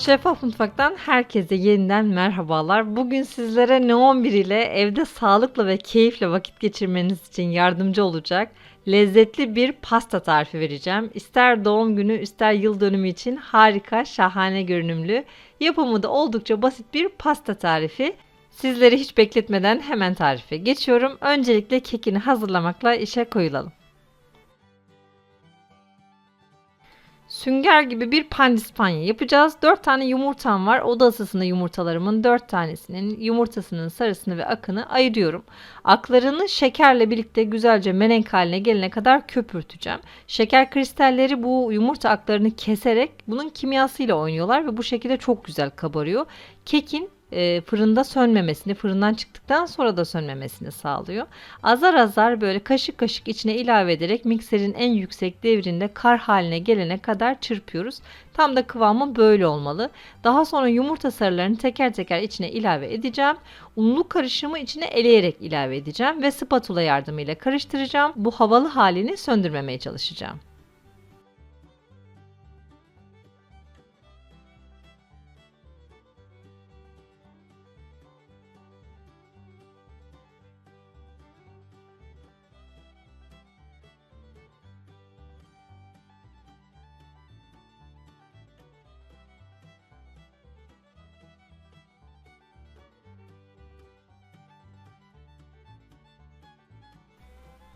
Şeffaf Mutfak'tan herkese yeniden merhabalar. Bugün sizlere Neon 1 ile evde sağlıklı ve keyifle vakit geçirmeniz için yardımcı olacak lezzetli bir pasta tarifi vereceğim. İster doğum günü ister yıl dönümü için harika, şahane görünümlü, yapımı da oldukça basit bir pasta tarifi. Sizleri hiç bekletmeden hemen tarife geçiyorum. Öncelikle kekini hazırlamakla işe koyulalım. Sünger gibi bir pandispanya yapacağız. 4 tane yumurtam var. Oda ısısında yumurtalarımın 4 tanesinin yumurtasının sarısını ve akını ayırıyorum. Aklarını şekerle birlikte güzelce menenk haline gelene kadar köpürteceğim. Şeker kristalleri bu yumurta aklarını keserek bunun kimyasıyla oynuyorlar ve bu şekilde çok güzel kabarıyor. Kekin e, fırında sönmemesini, fırından çıktıktan sonra da sönmemesini sağlıyor. Azar azar böyle kaşık kaşık içine ilave ederek mikserin en yüksek devrinde kar haline gelene kadar çırpıyoruz. Tam da kıvamı böyle olmalı. Daha sonra yumurta sarılarını teker teker içine ilave edeceğim. Unlu karışımı içine eleyerek ilave edeceğim ve spatula yardımıyla karıştıracağım. Bu havalı halini söndürmemeye çalışacağım.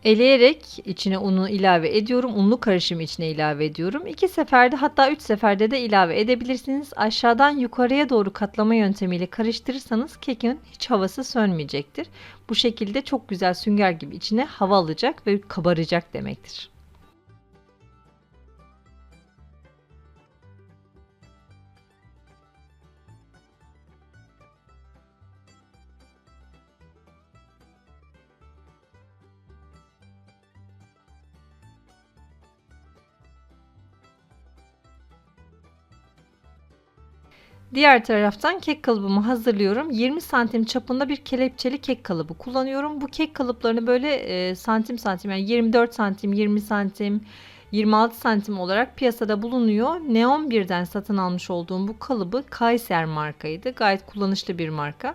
Eleyerek içine unu ilave ediyorum. Unlu karışımı içine ilave ediyorum. İki seferde hatta üç seferde de ilave edebilirsiniz. Aşağıdan yukarıya doğru katlama yöntemiyle karıştırırsanız kekin hiç havası sönmeyecektir. Bu şekilde çok güzel sünger gibi içine hava alacak ve kabaracak demektir. Diğer taraftan kek kalıbımı hazırlıyorum. 20 santim çapında bir kelepçeli kek kalıbı kullanıyorum. Bu kek kalıplarını böyle e, santim santim yani 24 santim, 20 santim, 26 santim olarak piyasada bulunuyor. Neon birden satın almış olduğum bu kalıbı Kaiser markaydı. Gayet kullanışlı bir marka.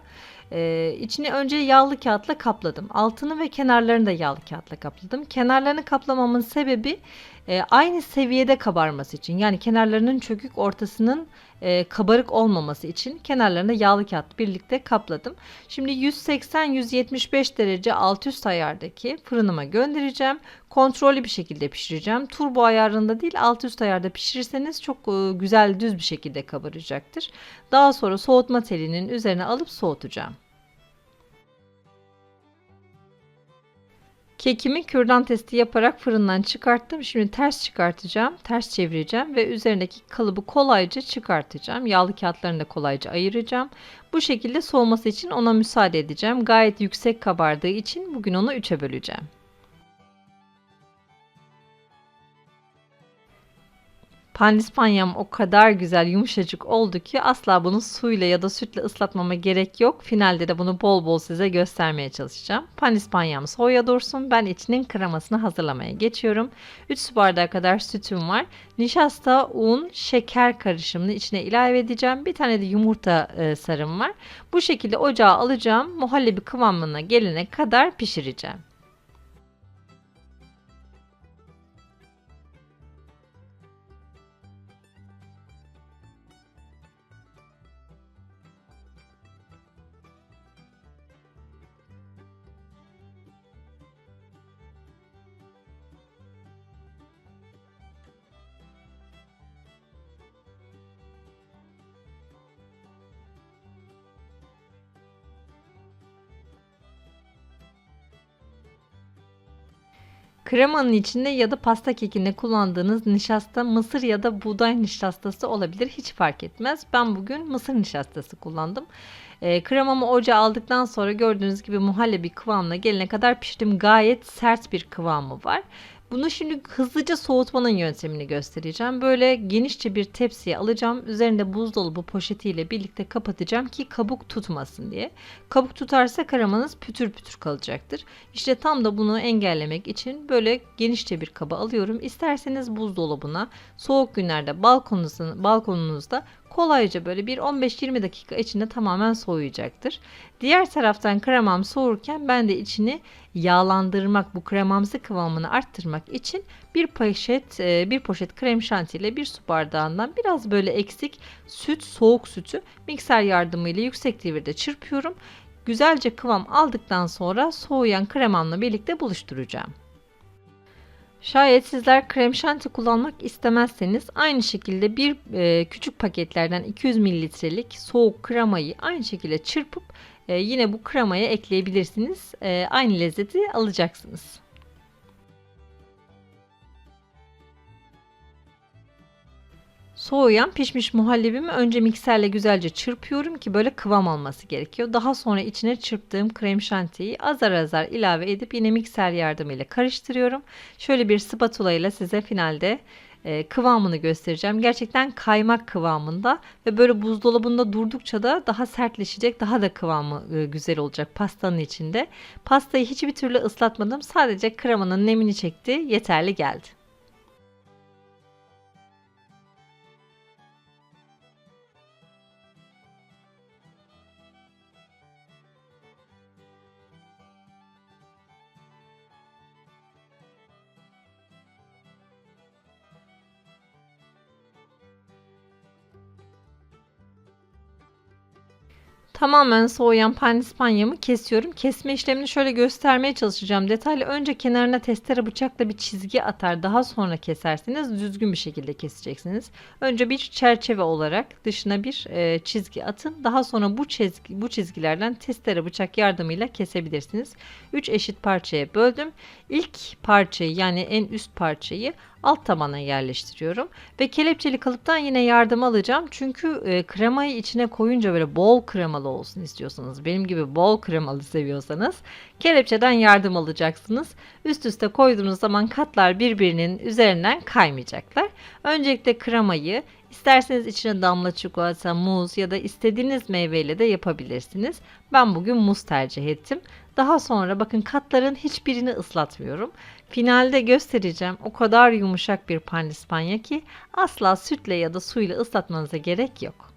Ee, içini önce yağlı kağıtla kapladım. Altını ve kenarlarını da yağlı kağıtla kapladım. Kenarlarını kaplamamın sebebi e, aynı seviyede kabarması için. Yani kenarlarının çökük ortasının e, kabarık olmaması için kenarlarını yağlı kağıt birlikte kapladım. Şimdi 180-175 derece alt üst ayardaki fırınıma göndereceğim. Kontrollü bir şekilde pişireceğim. Turbo ayarında değil alt üst ayarda pişirirseniz çok e, güzel düz bir şekilde kabaracaktır. Daha sonra soğutma telinin üzerine alıp soğutacağım. Kekimi kürdan testi yaparak fırından çıkarttım. Şimdi ters çıkartacağım. Ters çevireceğim ve üzerindeki kalıbı kolayca çıkartacağım. Yağlı kağıtlarını da kolayca ayıracağım. Bu şekilde soğuması için ona müsaade edeceğim. Gayet yüksek kabardığı için bugün onu 3'e böleceğim. Pandispanyam o kadar güzel yumuşacık oldu ki asla bunu suyla ya da sütle ıslatmama gerek yok. Finalde de bunu bol bol size göstermeye çalışacağım. Pandispanyam soğuya dursun. Ben içinin kremasını hazırlamaya geçiyorum. 3 su bardağı kadar sütüm var. Nişasta, un, şeker karışımını içine ilave edeceğim. Bir tane de yumurta e, sarım var. Bu şekilde ocağa alacağım. Muhallebi kıvamına gelene kadar pişireceğim. Kremanın içinde ya da pasta kekinde kullandığınız nişasta mısır ya da buğday nişastası olabilir. Hiç fark etmez. Ben bugün mısır nişastası kullandım. E, kremamı ocağa aldıktan sonra gördüğünüz gibi muhallebi kıvamına gelene kadar pişirdim. Gayet sert bir kıvamı var. Bunu şimdi hızlıca soğutmanın yöntemini göstereceğim. Böyle genişçe bir tepsiye alacağım. Üzerinde buzdolabı poşetiyle birlikte kapatacağım ki kabuk tutmasın diye. Kabuk tutarsa karamanız pütür pütür kalacaktır. İşte tam da bunu engellemek için böyle genişçe bir kaba alıyorum. İsterseniz buzdolabına, soğuk günlerde balkonunuzda, balkonunuzda kolayca böyle bir 15-20 dakika içinde tamamen soğuyacaktır. Diğer taraftan kremam soğurken ben de içini yağlandırmak, bu kremamsı kıvamını arttırmak için bir poşet e, bir poşet krem şanti ile bir su bardağından biraz böyle eksik süt, soğuk sütü mikser yardımıyla yüksek devirde çırpıyorum. Güzelce kıvam aldıktan sonra soğuyan kremamla birlikte buluşturacağım. Şayet sizler krem şanti kullanmak istemezseniz aynı şekilde bir e, küçük paketlerden 200 mililitrelik soğuk kremayı aynı şekilde çırpıp e, yine bu kremaya ekleyebilirsiniz. E, aynı lezzeti alacaksınız. Soğuyan pişmiş muhallebimi önce mikserle güzelce çırpıyorum ki böyle kıvam alması gerekiyor. Daha sonra içine çırptığım krem şantiyi azar azar ilave edip yine mikser yardımıyla karıştırıyorum. Şöyle bir spatula ile size finalde e, kıvamını göstereceğim. Gerçekten kaymak kıvamında ve böyle buzdolabında durdukça da daha sertleşecek, daha da kıvamı e, güzel olacak pastanın içinde. Pastayı hiçbir türlü ıslatmadım. Sadece kremanın nemini çekti. Yeterli geldi. Tamamen soğuyan pandispanyamı kesiyorum. Kesme işlemini şöyle göstermeye çalışacağım. Detaylı önce kenarına testere bıçakla bir çizgi atar. Daha sonra kesersiniz. Düzgün bir şekilde keseceksiniz. Önce bir çerçeve olarak dışına bir e, çizgi atın. Daha sonra bu çizgi bu çizgilerden testere bıçak yardımıyla kesebilirsiniz. 3 eşit parçaya böldüm. İlk parçayı yani en üst parçayı alt tabana yerleştiriyorum. Ve kelepçeli kalıptan yine yardım alacağım. Çünkü e, kremayı içine koyunca böyle bol kremalı olsun istiyorsanız, benim gibi bol kremalı seviyorsanız kelepçeden yardım alacaksınız. Üst üste koyduğunuz zaman katlar birbirinin üzerinden kaymayacaklar. Öncelikle kremayı İsterseniz içine damla çikolata, muz ya da istediğiniz meyveyle de yapabilirsiniz. Ben bugün muz tercih ettim. Daha sonra bakın katların hiçbirini ıslatmıyorum. Finalde göstereceğim. O kadar yumuşak bir pandispanya ki asla sütle ya da suyla ıslatmanıza gerek yok.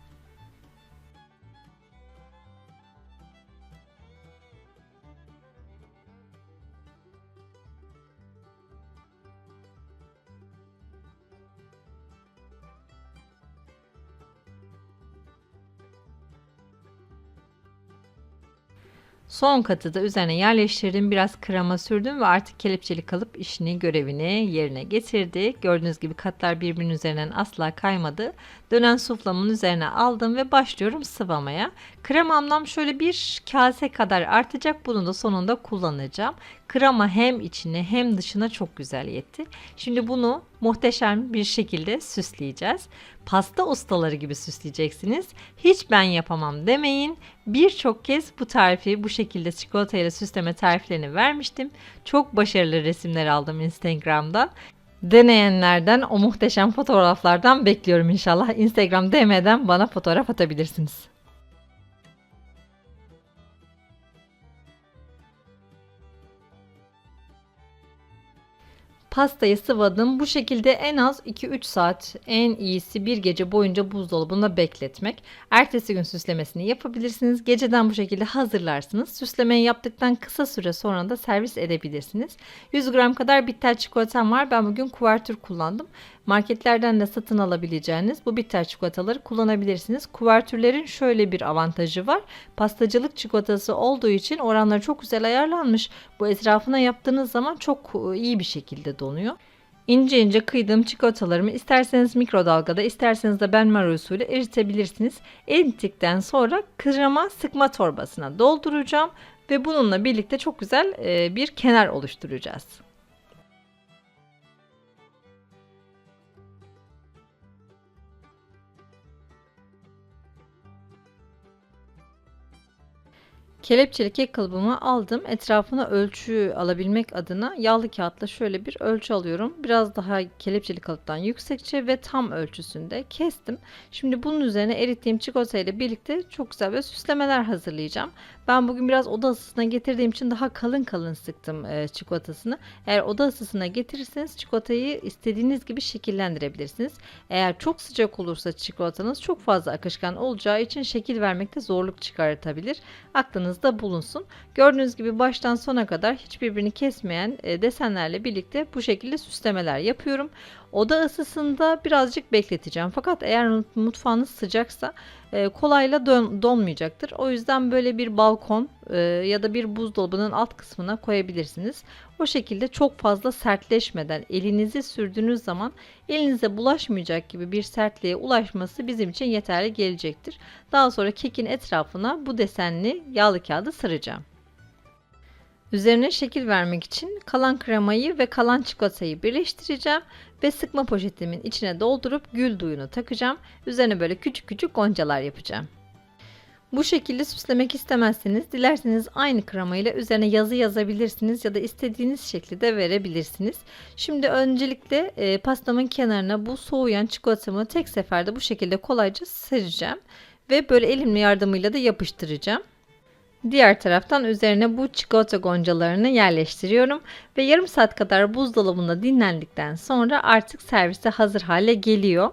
Son katı da üzerine yerleştirdim. Biraz krema sürdüm ve artık kelepçeli kalıp işini görevini yerine getirdi. Gördüğünüz gibi katlar birbirinin üzerinden asla kaymadı. Dönen suflamın üzerine aldım ve başlıyorum sıvamaya. Kremamdan şöyle bir kase kadar artacak. Bunu da sonunda kullanacağım. Krema hem içine hem dışına çok güzel yetti. Şimdi bunu muhteşem bir şekilde süsleyeceğiz. Pasta ustaları gibi süsleyeceksiniz. Hiç ben yapamam demeyin. Birçok kez bu tarifi bu şekilde çikolatayla süsleme tariflerini vermiştim. Çok başarılı resimler aldım Instagram'dan. Deneyenlerden o muhteşem fotoğraflardan bekliyorum inşallah. Instagram DM'den bana fotoğraf atabilirsiniz. Pastayı sıvadım. Bu şekilde en az 2-3 saat en iyisi bir gece boyunca buzdolabında bekletmek. Ertesi gün süslemesini yapabilirsiniz. Geceden bu şekilde hazırlarsınız. Süslemeyi yaptıktan kısa süre sonra da servis edebilirsiniz. 100 gram kadar bitter çikolatam var. Ben bugün kuvertür kullandım. Marketlerden de satın alabileceğiniz bu bitter çikolataları kullanabilirsiniz. Kuvertürlerin şöyle bir avantajı var. Pastacılık çikolatası olduğu için oranları çok güzel ayarlanmış. Bu etrafına yaptığınız zaman çok iyi bir şekilde donuyor. İnce ince kıydığım çikolatalarımı isterseniz mikrodalgada isterseniz de benmari usulü eritebilirsiniz. Erittikten sonra krema sıkma torbasına dolduracağım ve bununla birlikte çok güzel bir kenar oluşturacağız. Kelepçeli kek kalıbımı aldım. Etrafına ölçü alabilmek adına yağlı kağıtla şöyle bir ölçü alıyorum. Biraz daha kelepçeli kalıptan yüksekçe ve tam ölçüsünde kestim. Şimdi bunun üzerine erittiğim çikolata ile birlikte çok güzel böyle süslemeler hazırlayacağım. Ben bugün biraz oda ısısına getirdiğim için daha kalın kalın sıktım e, çikolatasını. Eğer oda ısısına getirirseniz çikolatayı istediğiniz gibi şekillendirebilirsiniz. Eğer çok sıcak olursa çikolatanız çok fazla akışkan olacağı için şekil vermekte zorluk çıkartabilir. Aklınızda bulunsun. Gördüğünüz gibi baştan sona kadar hiçbirbirini kesmeyen e, desenlerle birlikte bu şekilde süslemeler yapıyorum. Oda ısısında birazcık bekleteceğim. Fakat eğer mutfağınız sıcaksa e, kolayla don, donmayacaktır. O yüzden böyle bir balkon e, ya da bir buzdolabının alt kısmına koyabilirsiniz. O şekilde çok fazla sertleşmeden elinizi sürdüğünüz zaman elinize bulaşmayacak gibi bir sertliğe ulaşması bizim için yeterli gelecektir. Daha sonra kekin etrafına bu desenli yağlı kağıdı saracağım. Üzerine şekil vermek için kalan kremayı ve kalan çikolatayı birleştireceğim ve sıkma poşetimin içine doldurup gül duyunu takacağım. Üzerine böyle küçük küçük goncalar yapacağım. Bu şekilde süslemek istemezseniz dilerseniz aynı kremayla üzerine yazı yazabilirsiniz ya da istediğiniz şekilde verebilirsiniz. Şimdi öncelikle e, pastamın kenarına bu soğuyan çikolatamı tek seferde bu şekilde kolayca sereceğim ve böyle elimle yardımıyla da yapıştıracağım. Diğer taraftan üzerine bu çikolata goncalarını yerleştiriyorum ve yarım saat kadar buzdolabında dinlendikten sonra artık servise hazır hale geliyor.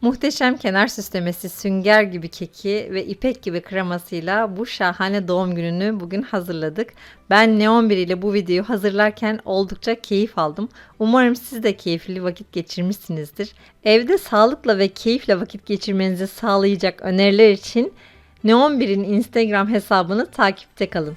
Muhteşem kenar süslemesi sünger gibi keki ve ipek gibi kremasıyla bu şahane doğum gününü bugün hazırladık. Ben Neon 1 ile bu videoyu hazırlarken oldukça keyif aldım. Umarım siz de keyifli vakit geçirmişsinizdir. Evde sağlıkla ve keyifle vakit geçirmenizi sağlayacak öneriler için Neon 1'in Instagram hesabını takipte kalın.